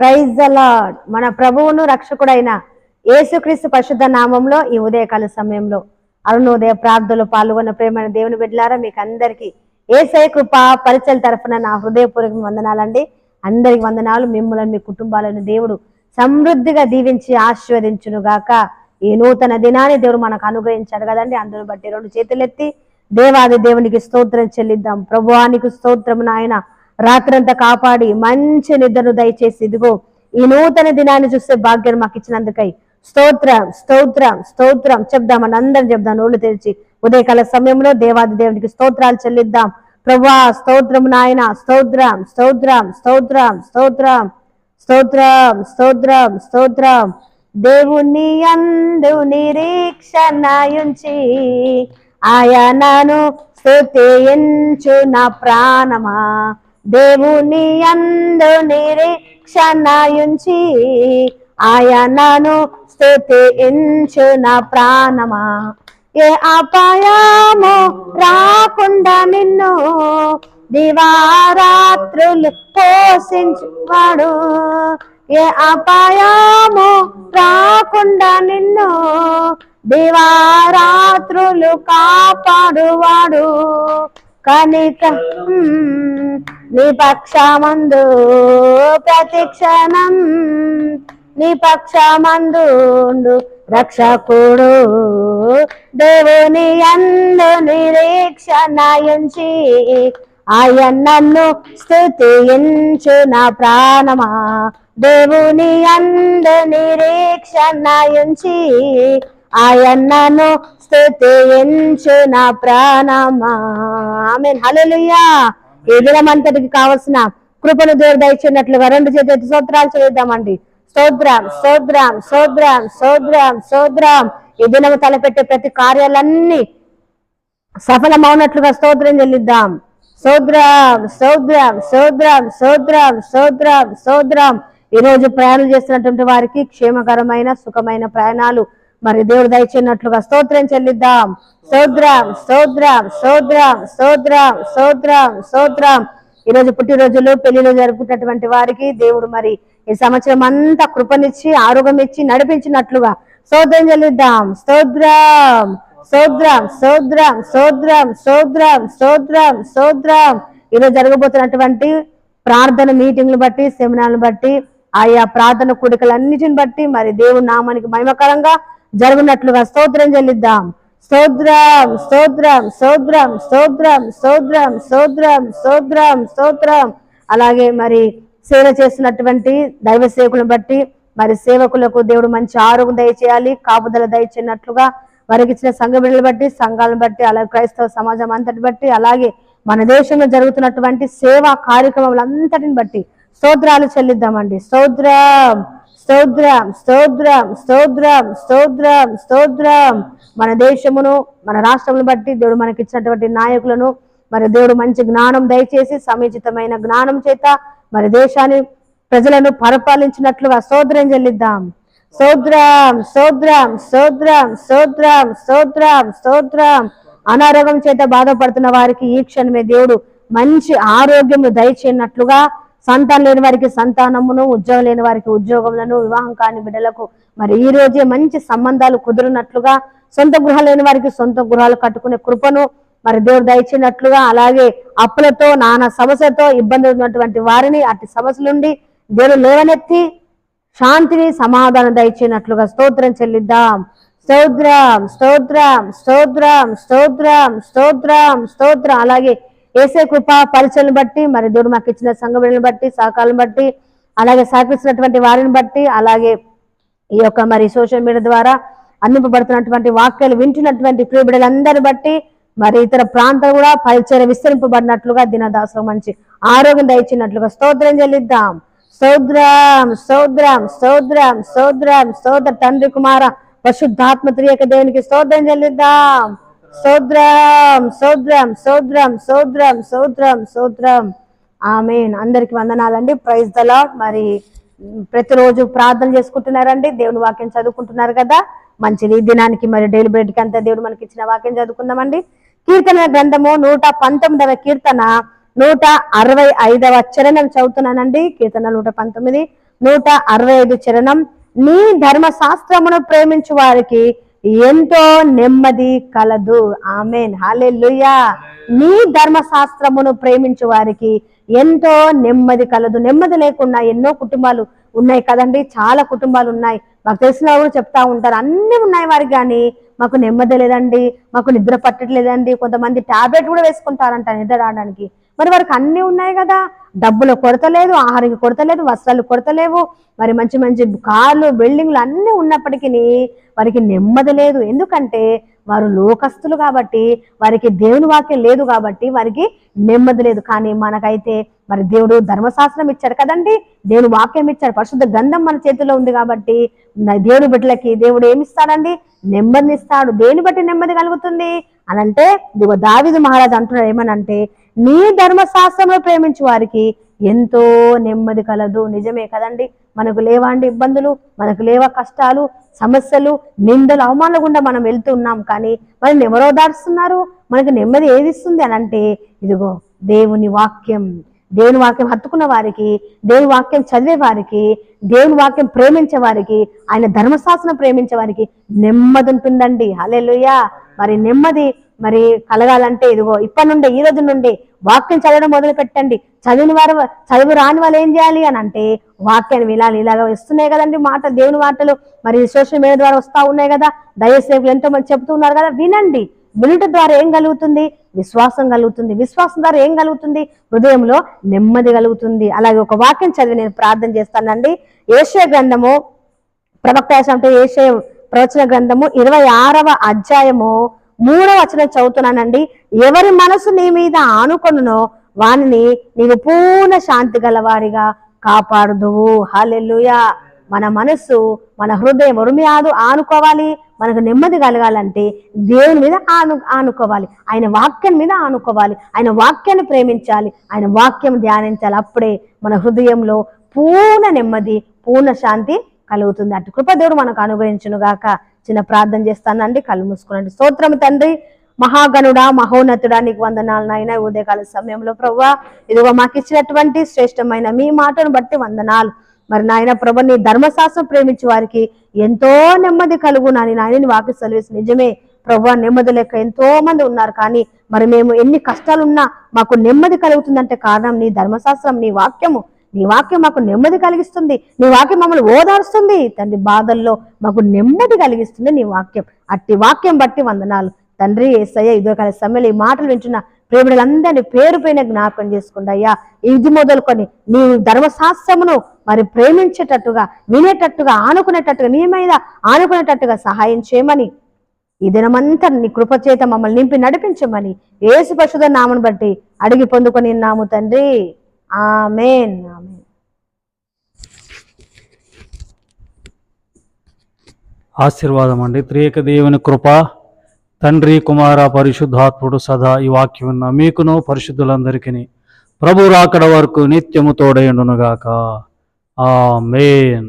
Praise అలాడ్ మన ప్రభువును రక్షకుడైన యేసుక్రీస్తు పరిశుద్ధ నామంలో ఈ ఉదయకాల సమయంలో అరుణోదయ ప్రార్థనలో పాల్గొన్న ప్రేమైన దేవుని బిడ్డలారా మీకు అందరికీ ఏసై కృప పరిచయం తరఫున నా హృదయపూర్వక వందనాలండి. అందరికి వందనాలు. మిమ్మల్ని మీ కుటుంబాలను దేవుడు సమృద్ధిగా దీవించి ఆశీర్వదించును గాక. ఈ నూతన దినాన్ని దేవుడు మనకు అనుగ్రహించాడు కదండి. అందును బట్టి రెండు చేతులెత్తి దేవాది దేవునికి స్తోత్రం చెల్లిద్దాం. ప్రభువానికి స్తోత్రం నాయన. రాత్రంతా కాపాడి మంచి నిద్రను దయచేసి ఇదిగో ఈ నూతన దినాన్ని చూస్తే భాగ్యం మాకు ఇచ్చినందుకై స్తోత్రం స్తోత్రం స్తోత్రం చెప్దామని అందరం చెప్దాం నోళ్ళు తెరిచి. ఉదయకాల సమయంలో దేవాది దేవునికి స్తోత్రాలు చెల్లిద్దాం. ప్రభా స్తోత్రం నాయన స్తోత్రం స్తోత్రం స్తోత్రం స్తోత్రం స్తోత్రం స్తోత్రం స్తోత్రం. దేవుని అందు నిరీక్షణయుంచి ఆయనను స్తుతించు నా ప్రాణమా. దేవుని అందు నిరీక్షణయుంచి ఆయనను స్తుతించు నా ప్రాణమా. ఏ అపాయము రాకుండా నిన్ను దివారాత్రులు పోషించువాడు. ఏ అపాయము రాకుండా నిన్ను దివారాత్రులు కాపాడువాడు. కనిక నీ పక్షమందు ప్రతిక్షణం నీ పక్షమందు రక్షకుడు. దేవుని అందు నిరీక్షణయుంచి ఆయన నన్ను స్థుతించు నా ప్రాణమా. దేవుని అందు నిరీక్షణయుంచి నన్ను స్థుతించు నా ప్రాణమా. ఆమె హల్లెలూయా. ఈ దినమంతటికి కావలసిన కృపను దేవుడు దయచినట్లుగా రెండు చేతి స్తోత్రాలు చేద్దామండి స్తోత్రం స్తోత్రం స్తోత్రం స్తోత్రం స్తోత్రం. ఈ దినము తలపెట్టే ప్రతి కార్యాలన్నీ సఫలమవునట్లుగా స్తోత్రం చెల్లిద్దాం. సోద్రం సోద్రం సోద్రం సోద్రం సోద్రం సోద్రం ఈ రోజు ప్రయాణం చేస్తున్నటువంటి వారికి క్షేమకరమైన సుఖమైన ప్రయాణాలు మరి దేవుడు దయచేయనట్లుగా స్తోత్రం చెల్లిద్దాం. స్తోత్రం స్తోత్రం స్తోత్రం స్తోత్రం స్తోత్రం స్తోత్రం. ఈ రోజు పుట్టినరోజులు పెళ్ళిలో జరుపుకున్నటువంటి వారికి దేవుడు మరి ఈ సంవత్సరం అంతా కృపనిచ్చి ఆరోగ్యం ఇచ్చి నడిపించినట్లుగా స్తోత్రం చెల్లిద్దాం. స్తోత్రం స్తోత్రం స్తోత్రం స్తోత్రం స్తోత్రం స్తోత్రం స్తోత్రం. ఈరోజు జరగబోతున్నటువంటి ప్రార్థన మీటింగ్లు బట్టి సెమినార్లు బట్టి ఆయా ప్రార్థన కూడికలన్నిటిని బట్టి మరి దేవుని నామానికి మహిమకరంగా జరుగునట్లుగా స్తోత్రం చెల్లిద్దాం. స్తోత్రం స్తోత్రం స్తోత్రం స్తోత్రం స్తోత్రం స్తోత్రం స్తోత్రం స్తోత్రం. అలాగే మరి సేవ చేస్తున్నటువంటి దైవ సేవకులను బట్టి మరి సేవకులకు దేవుడు మంచి ఆరోగ్యం దయచేయాలి కాపుదల దయచేయనట్లుగా వారికి ఇచ్చిన సంఘ బిడ్డలు బట్టి సంఘాలను బట్టి అలాగే క్రైస్తవ సమాజం అంతటి బట్టి అలాగే మన దేశంలో జరుగుతున్నటువంటి సేవా కార్యక్రమాలంతటిని బట్టి స్తోత్రాలు చెల్లిద్దామండి. స్తోత్రం. స్తోత్రం స్తోత్రం స్తోత్రం స్తోత్రం స్తోత్రం. మన దేశమును మన రాష్ట్రమును బట్టి దేవుడు మనకి ఇచ్చినటువంటి నాయకులను మరి దేవుడు మంచి జ్ఞానం దయచేసి సముచితమైన జ్ఞానం చేత మరి దేశాన్ని ప్రజలను పరిపాలించినట్లుగా సోద్రం చెల్లిద్దాం. సోద్రం సోద్రం సోద్రం సోద్రం సోద్రం సోద్రం అనారోగ్యం చేత బాధపడుతున్న వారికి ఈ క్షణమే దేవుడు మంచి ఆరోగ్యము దయచేయనట్లుగా సంతానం లేని వారికి సంతానమును ఉద్యోగం లేని వారికి ఉద్యోగములను వివాహం కాని బిడ్డలకు మరి ఈ రోజే మంచి సంబంధాలు కుదిరినట్లుగా సొంత గృహాలు లేని వారికి సొంత గృహాలు కట్టుకునే కృపను మరి దేవుడు దయచినట్లుగా అలాగే అప్పులతో నానా సమస్యతో ఇబ్బంది ఉన్నటువంటి వారిని అట్టి సమస్యల నుండి దేవుడు లేవనెత్తి శాంతిని సమాధానం దయచేనట్లుగా స్తోత్రం చెల్లిద్దాం. స్తోత్రం స్తోత్రం స్తోత్రం స్తోత్రం స్తోత్రం స్తోత్రం అలాగే ఏసే కృప పరిచయం బట్టి మరి దేవుడు మాకు ఇచ్చిన సంఘ బట్టి సహకారం బట్టి అలాగే సహకరిస్తున్నటువంటి వారిని బట్టి అలాగే ఈ యొక్క మరి సోషల్ మీడియా ద్వారా అందింపబడుతున్నటువంటి వాక్యాలు వింటున్నటువంటి ప్రియ బిడ్డలందరిని బట్టి మరి ఇతర ప్రాంతాలు కూడా పరిచయం విస్తరింపబడినట్లుగా దినదాసులు మంచి ఆరోగ్యం దయచినట్లుగా స్తోత్రం చెల్లిద్దాం. సౌద్రం సౌద్రం సౌద్రం సౌద్రం సోదర తండ్రి కుమార పరిశుద్ధాత్మ త్రియక దేవునికి స్తోత్రం చెల్లిద్దాం. స్తోత్రం స్తోత్రం స్తోత్రం స్తోత్రం సోద్రం స్తోత్రం ఆమెన్. అందరికి వందనాలండి. ప్రైజ్ దలా మరి ప్రతిరోజు ప్రార్థన చేసుకుంటున్నారండి. దేవుని వాక్యం చదువుకుంటున్నారు కదా. మంచిది. దినానికి మరి డైలీ బ్రెడ్ అంతా దేవుడు మనకి ఇచ్చిన వాక్యం చదువుకుందామండి. కీర్తన గ్రంథము నూట పంతొమ్మిదవ కీర్తన నూట అరవై ఐదవ చరణం చదువుతున్నానండి. కీర్తన నూట పంతొమ్మిది నూట అరవై ఐదు చరణం. నీ ధర్మశాస్త్రమును ప్రేమించు వారికి ఎంతో నెమ్మది కలదు. ఆమెన్. హాలెల్లుయా. నీ ధర్మశాస్త్రమును ప్రేమించు వారికి ఎంతో నెమ్మది కలదు. నెమ్మది లేకుండా ఎన్నో కుటుంబాలు ఉన్నాయి కదండి. చాలా కుటుంబాలు ఉన్నాయి. మాకు తెలిసిన వాళ్ళు కూడా చెప్తా ఉంటారు. అన్ని ఉన్నాయి వారికి కానీ మాకు నెమ్మది లేదండి. మాకు నిద్ర పట్టట్లేదండి. కొంతమంది టాబ్లెట్ కూడా వేసుకుంటారంట నిద్ర రావడానికి మరి వారికి అన్ని ఉన్నాయి కదా. డబ్బులు కొరత లేదు ఆహారానికి కొరత లేదు వస్త్రాలు కొరత లేవు మరి మంచి మంచి కార్లు బిల్డింగ్లు అన్నీ ఉన్నప్పటికీ వారికి నెమ్మది లేదు. ఎందుకంటే వారు లోకస్తులు కాబట్టి వారికి దేవుని వాక్యం లేదు కాబట్టి వారికి నెమ్మది లేదు. కానీ మనకైతే మరి దేవుడు ధర్మశాస్త్రం ఇచ్చాడు కదండి. దేవుని వాక్యం ఇచ్చాడు. పరిశుద్ధ గంధం మన చేతిలో ఉంది కాబట్టి దేవుని బిడ్డలకి దేవుడు ఏమిస్తాడండి నెమ్మదిని ఇస్తాడు. దేని బట్టి నెమ్మది కలుగుతుంది? అనంటే అంటే ఇదిగో దావిదు మహారాజు అంటున్నాడు ఏమనంటే నీ ధర్మశాస్త్రంలో ప్రేమించు వారికి ఎంతో నెమ్మది కలదు. నిజమే కదండి. మనకు లేవాండి ఇబ్బందులు మనకు లేవా కష్టాలు సమస్యలు నిందలు అవమానాలు గుండా మనం వెళ్తూ ఉన్నాం. కానీ మనల్ని ఎవరో దాటుస్తున్నారు మనకి నెమ్మది ఏది ఇస్తుంది అని అంటే ఇదిగో దేవుని వాక్యం. దేవుని వాక్యం హత్తుకున్న వారికి దేవుని వాక్యం చదివే వారికి దేవుని వాక్యం ప్రేమించే వారికి ఆయన ధర్మశాస్త్రం ప్రేమించే వారికి నెమ్మది ఉంటుందండి. హలే మరి నెమ్మది మరి కలగాలంటే ఇదిగో ఇప్పటి నుండి ఈ రోజు నుండి వాక్యం చదవడం మొదలు పెట్టండి చదివిన వారు చదువు రాని వాళ్ళు ఏం చేయాలి అని అంటే వాక్యాన్ని వినాలి ఇలాగ వస్తున్నాయి కదండి మాటలు దేవుని మాటలు. మరి సోషల్ మీడియా ద్వారా వస్తా ఉన్నాయి కదా దయసేపులు ఎంతో మంది చెప్తున్నారు కదా వినండి. వినుట ద్వారా ఏం కలుగుతుంది? విశ్వాసం కలుగుతుంది. విశ్వాసం ద్వారా ఏం కలుగుతుంది? హృదయంలో నెమ్మది కలుగుతుంది. అలాగే ఒక వాక్యం చదివి నేను ప్రార్థన చేస్తానండి. ఏషయ గ్రంథము ప్రవక్త అంటే ఏషయ ప్రవచన గ్రంథము ఇరవై ఆరవ అధ్యాయము మూడో వచనం చదువుతున్నానండి. ఎవరి మనసు నీ మీద ఆనుకొనునో వానిని నీవు పూర్ణ శాంతి గలవారిగా కాపాడుదువు. హాలెల్లుయా. మన మనస్సు మన హృదయం ఉరిమి ఆదు ఆనుకోవాలి? మనకు నెమ్మది కలగాలంటే దేవుని మీద ఆను ఆనుకోవాలి. ఆయన వాక్యం మీద ఆనుకోవాలి. ఆయన వాక్యాన్ని ప్రేమించాలి. ఆయన వాక్యం ధ్యానించాలి. అప్పుడే మన హృదయంలో పూర్ణ నెమ్మది పూర్ణ శాంతి కలుగుతుంది. అటు కృపదేవుడు మనకు అనుగ్రహించును గాక చిన్న ప్రార్థన చేస్తానండి కళ్ళు మూసుకోనండి. స్తోత్రం తండ్రి మహాగణుడా మహోన్నతుడా నీకు వందనాలు నాయన. ఉదయకాల సమయంలో ప్రభా ఇదిగో మాకు ఇచ్చినటువంటి శ్రేష్టమైన మీ మాటను బట్టి వందనాలు. మరి నాయన ప్రభ నీ ధర్మశాస్త్రం ప్రేమించే వారికి ఎంతో నెమ్మది కలుగు నాని నాయన వాకి సెలవేసి నిజమే ప్రభు నెమ్మది లెక్క ఎంతో మంది ఉన్నారు కానీ మరి మేము ఎన్ని కష్టాలున్నా మాకు నెమ్మది కలుగుతుందంటే కారణం నీ ధర్మశాస్త్రం నీ వాక్యము. నీ వాక్యం మాకు నెమ్మది కలిగిస్తుంది. నీ వాక్యం మమ్మల్ని ఓదారుస్తుంది. తండ్రి బాధల్లో మాకు నెమ్మది కలిగిస్తుంది నీ వాక్యం. అట్టి వాక్యం బట్టి వందనాలు. తండ్రి ఏసయ్య ఇదో కాల సమయంలో ఈ మాటలు వింటున్న ప్రేమిడులందరినీ పేరు పైన జ్ఞాపకం చేసుకోండి అయ్యా. ఇది మొదలుకొని నీ ధర్మశాస్త్రమును మరి ప్రేమించేటట్టుగా వినేటట్టుగా ఆనుకునేటట్టుగా నీ మీద ఆనుకునేటట్టుగా సహాయం చేయమని ఈ దినమంతా నీ కృపచేత మమ్మల్ని నింపి నడిపించమని ఏసు పశుధ నామను బట్టి అడిగి పొందుకొని నాము తండ్రి. Amen amen. ఆశీర్వాదం అండి. త్రియక దేవుని కృప తండ్రి కుమార పరిశుద్ధాత్ముడు సదా ఈ వాక్యం ఉన్న మీకును పరిశుద్ధులందరికీ ప్రభు రాకడ వరకు నిత్యము తోడైండునుగాక ఆ మేన్